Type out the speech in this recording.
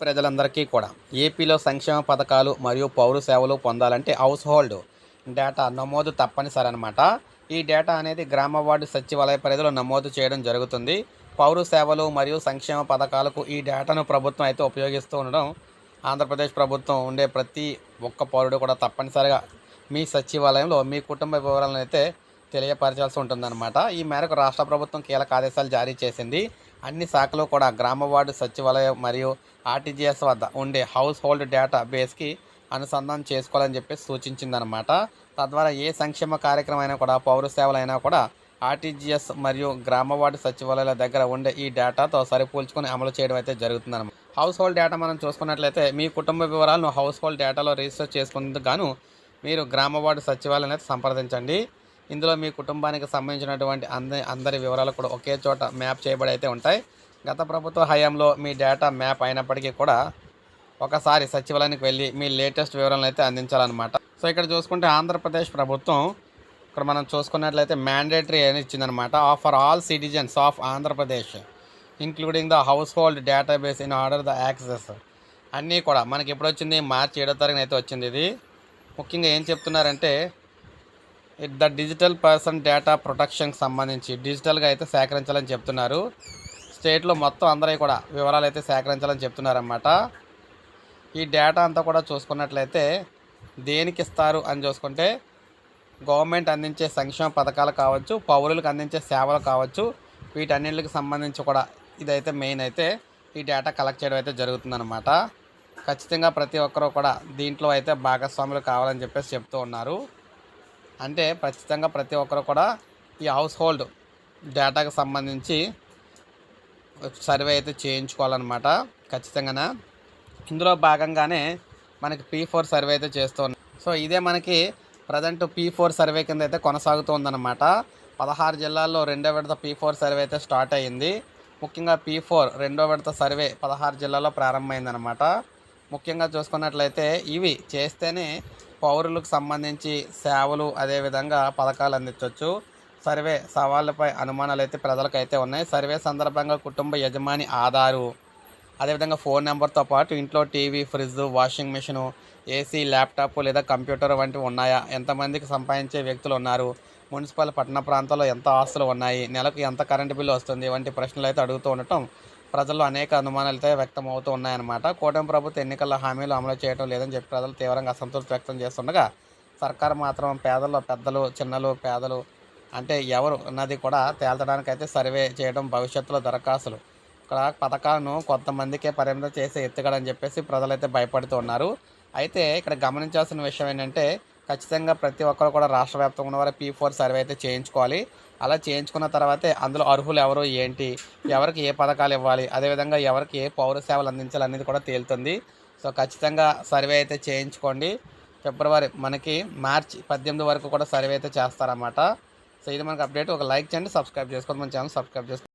ప్రజలందరికీ కూడా. ఏపీలో సంక్షేమ పథకాలు మరియు పౌర సేవలు పొందాలంటే హౌస్ హోల్డ్ డేటా నమోదు తప్పనిసరి అనమాట ఈ డేటా అనేది గ్రామ వార్డు సచివాలయ పరిధిలో నమోదు చేయడం జరుగుతుంది. పౌర సేవలు మరియు సంక్షేమ పథకాలకు ఈ డేటాను ప్రభుత్వం అయితే ఉపయోగిస్తూ ఉండడం ఆంధ్రప్రదేశ్ ప్రభుత్వం ఉండే ప్రతి ఒక్క పౌరుడు కూడా తప్పనిసరిగా మీ సచివాలయంలో మీ కుటుంబ వివరాలను అయితే తెలియపరచాల్సి ఉంటుందన్నమాట. ఈ మేరకు రాష్ట్ర ప్రభుత్వం కీలక ఆదేశాలు జారీ చేసింది. అన్ని శాఖలు కూడా గ్రామ వార్డు సచివాలయం మరియు ఆర్టీజీఎస్ వద్ద ఉండే హౌస్ హోల్డ్ డేటా బేస్కి అనుసంధానం చేసుకోవాలని చెప్పి సూచించిందనమాట తద్వారా ఏ సంక్షేమ కార్యక్రమం అయినా కూడా పౌర సేవలైనా కూడా ఆర్టీజీఎస్ మరియు గ్రామ వార్డు సచివాలయాల దగ్గర ఉండే ఈ డేటాతో సరిపోల్చుకొని అమలు చేయడం అయితే జరుగుతుందన్నమాట. హౌస్ హోల్డ్ డేటా మనం చూసుకున్నట్లయితే మీ కుటుంబ వివరాలను హౌస్ హోల్డ్ డేటాలో రిజిస్టర్ చేసుకునేందుకు గాను మీరు గ్రామ వార్డు సచివాలయం అయితే సంప్రదించండి. ఇందులో మీ కుటుంబానికి సంబంధించినటువంటి అందరి అందరి వివరాలు కూడా ఒకే చోట మ్యాప్ చేయబడి అయితే ఉంటాయి. గత ప్రభుత్వ హయాంలో మీ డేటా మ్యాప్ అయినప్పటికీ కూడా ఒకసారి సచివాలయానికి వెళ్ళి మీ లేటెస్ట్ వివరాలను అయితే అందించాలన్నమాట. సో ఇక్కడ చూసుకుంటే ఆంధ్రప్రదేశ్ ప్రభుత్వం ఇక్కడ మనం చూసుకున్నట్లయితే మ్యాండేటరీ అని ఇచ్చిందనమాట offer all citizens of Andhra Pradesh including the household database in order the access అన్నీ కూడా మనకి ఎప్పుడు వచ్చింది మార్చి ఏడో తారీఖున అయితే వచ్చింది ఇది. ముఖ్యంగా ఏం చెప్తున్నారంటే ద డిజిటల్ పర్సన్ డేటా ప్రొటెక్షన్కి సంబంధించి డిజిటల్గా అయితే సేకరించాలని చెప్తున్నారు. స్టేట్లో మొత్తం అందరూ కూడా వివరాలు అయితే సేకరించాలని చెప్తున్నారన్నమాట. ఈ డేటా అంతా కూడా చూసుకున్నట్లయితే దేనికి ఇస్తారు అని చూసుకుంటే గవర్నమెంట్ అందించే సంక్షేమ పథకాలు కావచ్చు పౌరులకు అందించే సేవలు కావచ్చు వీటన్నిటికి సంబంధించి కూడా ఇదైతే మెయిన్ అయితే ఈ డేటా కలెక్ట్ చేయడం అయితే జరుగుతుందన్నమాట. ఖచ్చితంగా ప్రతి ఒక్కరూ కూడా దీంట్లో అయితే భాగస్వాములు కావాలని చెప్పేసి చెప్తూ ఉన్నారు. అంటే ఖచ్చితంగా ప్రతి ఒక్కరు కూడా ఈ హౌస్ హోల్డ్ డేటాకు సంబంధించి సర్వే అయితే చేయించుకోవాలన్నమాట. ఖచ్చితంగా ఇందులో భాగంగానే మనకి పీ ఫోర్ సర్వే అయితే చేస్తూ సో ఇదే మనకి ప్రజెంట్ పీ ఫోర్ సర్వే కింద అయితే కొనసాగుతూ ఉందన్నమాట పదహారు జిల్లాల్లో రెండో విడత పీ ఫోర్ సర్వే అయితే స్టార్ట్ అయ్యింది ముఖ్యంగా పీ ఫోర్ రెండో విడత సర్వే పదహారు జిల్లాల్లో ప్రారంభమైందనమాట ముఖ్యంగా చూసుకున్నట్లయితే ఇవి చేస్తేనే పౌరులకు సంబంధించి సేవలు అదేవిధంగా పథకాలు అందించవచ్చు సర్వే సవాళ్ళపై అనుమానాలు అయితే ప్రజలకైతే ఉన్నాయి. సర్వే సందర్భంగా కుటుంబ యజమాని ఆధారు. అదేవిధంగా ఫోన్ నెంబర్తో పాటు ఇంట్లో TV fridge washing machine AC laptop లేదా కంప్యూటర్ వంటివి ఉన్నాయా? ఎంతమందికి సంపాదించే వ్యక్తులు ఉన్నారు? మున్సిపల్ పట్టణ ప్రాంతాల్లో ఎంత ఆస్తులు ఉన్నాయి? నెలకు ఎంత కరెంటు బిల్లు వస్తుంది? వంటి ప్రశ్నలు అయితే అడుగుతూ ఉండటం ప్రజల్లో అనేక అనుమానాలతో వ్యక్తం అవుతూ ఉన్నాయన్నమాట. కూటమి ప్రభుత్వ ఎన్నికల హామీలు అమలు చేయడం లేదని చెప్పి ప్రజలు తీవ్రంగా అసంతృప్తి వ్యక్తం చేస్తుండగా సర్కారు మాత్రం పేదల్లో పెద్దలు చిన్నలు పేదలు అంటే ఎవరు అన్నది కూడా తేల్చడానికి అయితే సర్వే చేయడం భవిష్యత్తులో దరఖాస్తులు. ఇక్కడ పథకాలను కొంతమందికే పరిమితం చేసి ఎత్తుగడని చెప్పేసి ప్రజలైతే భయపడుతూ ఉన్నారు. అయితే ఇక్కడ గమనించాల్సిన విషయం ఏంటంటే ఖచ్చితంగా ప్రతి ఒక్కరు కూడా రాష్ట్ర వ్యాప్తంగా ఉన్న వారు పీ ఫోర్ సర్వే అయితే చేయించుకోవాలి. అలా చేయించుకున్న తర్వాతే అందులో అర్హులు ఎవరు ఏంటి ఎవరికి ఏ పథకాలు ఇవ్వాలి అదేవిధంగా ఎవరికి ఏ పౌర సేవలు అందించాలి అనేది కూడా తేలుతుంది. సో ఖచ్చితంగా సర్వే అయితే చేయించుకోండి. ఫిబ్రవరి మనకి మార్చి పద్దెనిమిది వరకు కూడా సర్వే అయితే చేస్తారన్నమాట. సో ఇది మనకు అప్డేట్ ఒక లైక్ చేయండి సబ్స్క్రైబ్ చేసుకోండి. మన ఛానల్ సబ్స్క్రైబ్ చేసుకోండి